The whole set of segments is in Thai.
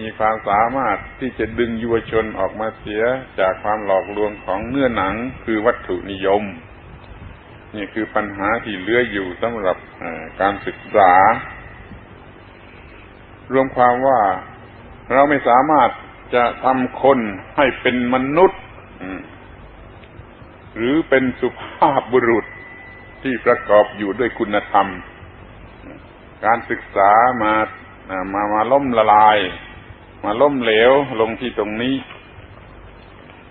มีความสามารถที่จะดึงยุวชนออกมาเสียจากความหลอกลวงของเนื้อหนังคือวัตถุนิยม นี่คือปัญหาที่เหลืออยู่สำหรับการศึกษา รวมความว่าเราไม่สามารถจะทำคนให้เป็นมนุษย์ หรือเป็นสุภาพบุรุษที่ประกอบอยู่ด้วยคุณธรรม การศึกษามามามาล้มละลาย มาล้มเหลวลงที่ตรงนี้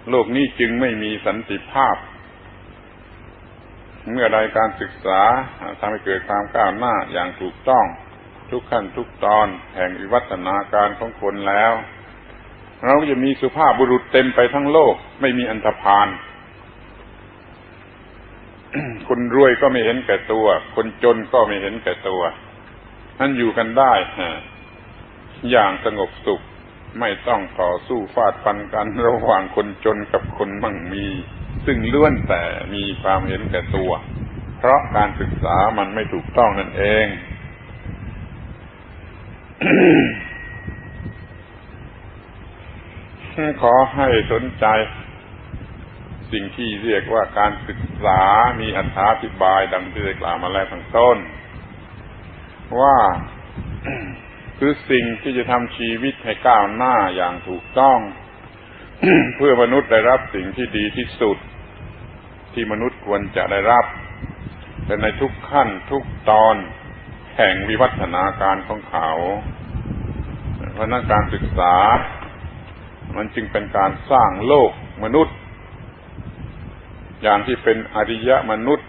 โลกนี้จึงไม่มีสันติภาพ เมื่อใดการศึกษาทำให้เกิดความก้าวหน้าอย่างถูกต้องทุกขั้นทุกตอนแห่งวิวัฒนาการของคนแล้ว เราจะมีสุภาพบุรุษเต็มไปทั้งโลก ไม่มีอันธพาลคนรวยก็ไม่เห็นแก่ตัว คนจนก็ไม่เห็นแก่ตัวนั่นอยู่กันได้อย่างสงบสุข ไม่ต้องต่อสู้ฟาดฟันกันระหว่างคนจนกับคนมั่งมี ซึ่งล้วนแต่มีความเห็นแก่ตัว เพราะการศึกษามันไม่ถูกต้องนั่นเอง ขอให้สนใจ สิ่งที่เรียกว่าการศึกษามีอธิบายดังที่ได้กล่าวมาแล้วข้างต้น ว่า คือสิ่งที่จะทำชีวิตให้ก้าวหน้าอย่างถูกต้อง เพื่อมนุษย์ได้รับสิ่งที่ดีที่สุด ที่มนุษย์ควรจะได้รับแต่ในทุกขั้นทุกตอนแห่งวิวัฒนาการของเขาเพราะนั้นการศึกษา มันจึงเป็นการสร้างโลกมนุษย์ อย่างที่เป็นอริยมนุษย์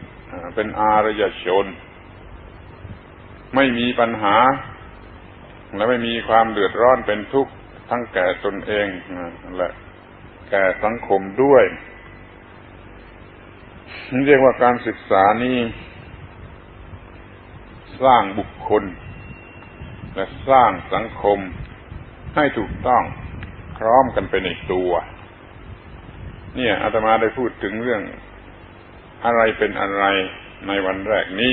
เป็นอารยชน ไม่มีปัญหา และไม่มีความเดือดร้อนเป็นทุกข์ทั้งแก่ตนเองและแก่สังคมด้วยเรียกว่าการศึกษานี้สร้างบุคคล และสร้างสังคมให้ถูกต้องพร้อมกันไปในตัว เนี่ยอาตมาได้พูดถึงเรื่องอะไรเป็นอะไรในวันแรกนี้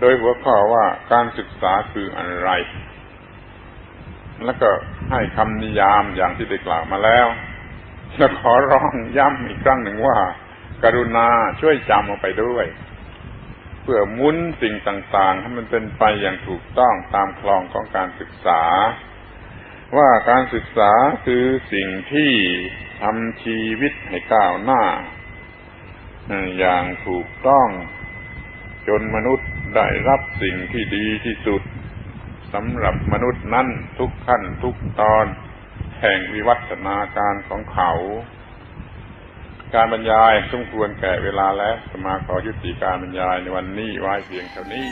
โดยหัวข้อว่าการศึกษาคืออะไร แล้วก็ให้คำนิยามอย่างที่ได้กล่าวมาแล้ว แล้วขอร้องย้ำอีกครั้งหนึ่งว่า กรุณาช่วยจำเอาไปด้วย เพื่อมุนสิ่งต่างๆให้มันเป็นไปอย่างถูกต้องตามคลองของการศึกษา ว่าการศึกษาคือสิ่งที่ทำชีวิตให้ก้าวหน้า อย่างถูกต้องจนมนุษย์ ได้รับสิ่งที่ดีที่สุดสำหรับมนุษย์นั้นทุกขั้นทุกตอน แห่งวิวัฒนาการของเขา การบรรยายสมควรแก่เวลาแล้วสมาขอยุติการบรรยายในวันนี้ไว้เพียงเท่านี้